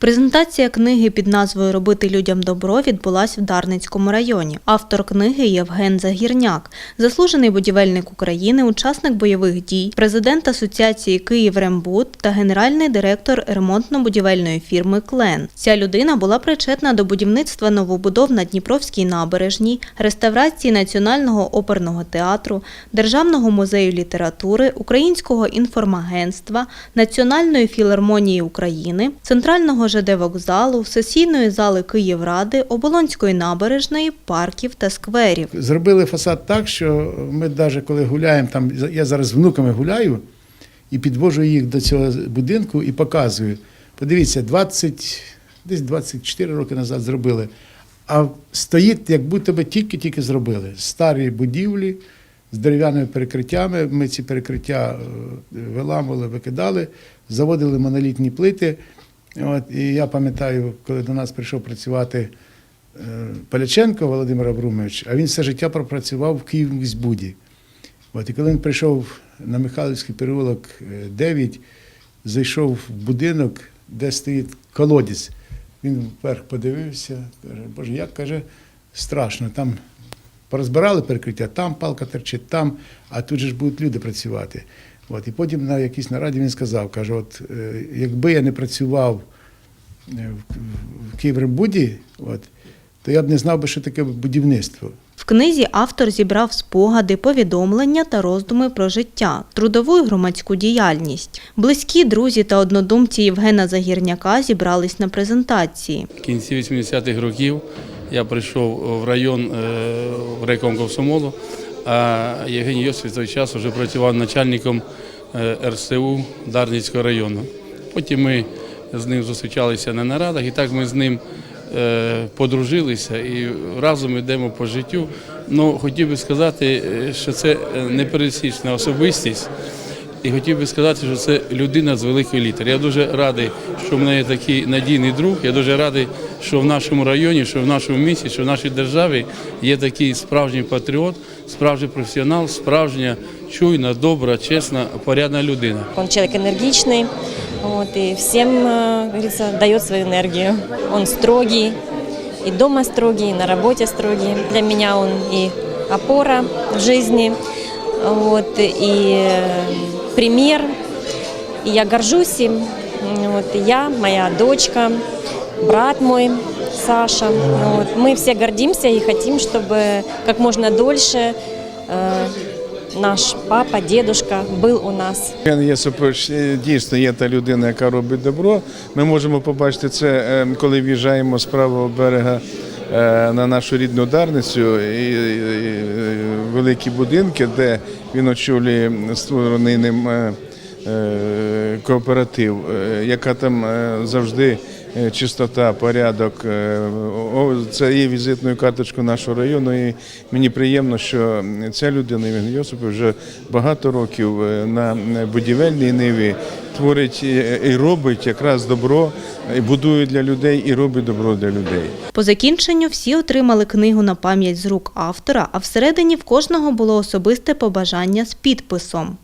Презентація книги під назвою Робити людям добро відбулась в Дарницькому районі. Автор книги Євген Загірняк, заслужений будівельник України, учасник бойових дій, президент Асоціації Київрембуд та генеральний директор ремонтно-будівельної фірми Клен. Ця людина була причетна до будівництва новобудов на Дніпровській набережній, реставрації Національного оперного театру, Державного музею літератури, Українського інформагентства, Національної філармонії України, Центрального ЖД вокзалу, сесійної зали Київради, Оболонської набережної, парків та скверів. Зробили фасад так, що ми навіть коли гуляємо, там я зараз з внуками гуляю і підвожу їх до цього будинку і показую. Подивіться, 20, десь 24 роки назад зробили. А стоїть, як будто би тільки-тільки зробили. Старі будівлі з дерев'яними перекриттями. Ми ці перекриття е, виламували, викидали, заводили монолітні плити. От, і я пам'ятаю, коли до нас прийшов працювати е, Поляченко Володимир Абрумович, а він все життя пропрацював в Київміськбуді. От, і коли він прийшов на Михайлівський переулок е, 9, зайшов в будинок, де стоїть колодязь. Він вверх подивився, каже, Боже, як каже, страшно. Там порозбирали перекриття, там палка терчить, там, а тут же ж будуть люди працювати. От, і потім на якійсь нараді він сказав, каже, от е, якби я не працював е, в, в Київрембуді, от, то я б не знав би, що таке будівництво. В книзі автор зібрав спогади, повідомлення та роздуми про життя, трудову і громадську діяльність. Близькі друзі та однодумці Євгена Загірняка зібрались на презентації. В кінці 80-х років я прийшов в район е, в райком комсомолу, а Євгеній Йосиф в той час вже працював начальником е, РСУ Дарницького району. Потім ми з ним зустрічалися на нарадах, і так ми з ним е, подружилися і разом йдемо по життю. Ну, хотів би сказати, е, що це непересічна особистість. І хотів би сказати, що це людина з великої літери. Я дуже радий, що в мене є такий надійний друг. Я дуже радий, що в нашому районі, що в нашому місті, що в нашій державі є такий справжній патріот, справжній професіонал, справжня чуйна, добра, чесна, порядна людина. Он человек энергичный, вот, и всем, э, как говорится, дает свою энергию. Он строгий, и дома строгий, и на работе строгий. Для меня он и опора в жизни, вот, и э, пример. И я горжусь им. Вот, и я, моя дочка, брат мой Саша. Вот, мы все гордимся и хотим, чтобы как можно дольше э, наш папа, дедушка был у нас. Євген Єсипович е, дійсно є та людина, яка робить добро. Ми можемо побачити це, е, коли в'їжджаємо з правого берега е, на нашу рідну Дарницю і, великі будинки, де він очолює створений ним е, е, кооператив, е, яка там е, завжди е, чистота, порядок. е, Це є візитною карточкою нашого району. І мені приємно, що ця людина, Євген Йосипов, вже багато років е, на будівельній ниві творить е, і робить якраз добро, і будує для людей, і робить добро для людей. По закінченню всі отримали книгу на пам'ять з рук автора, а всередині в кожного було особисте побажання з підписом.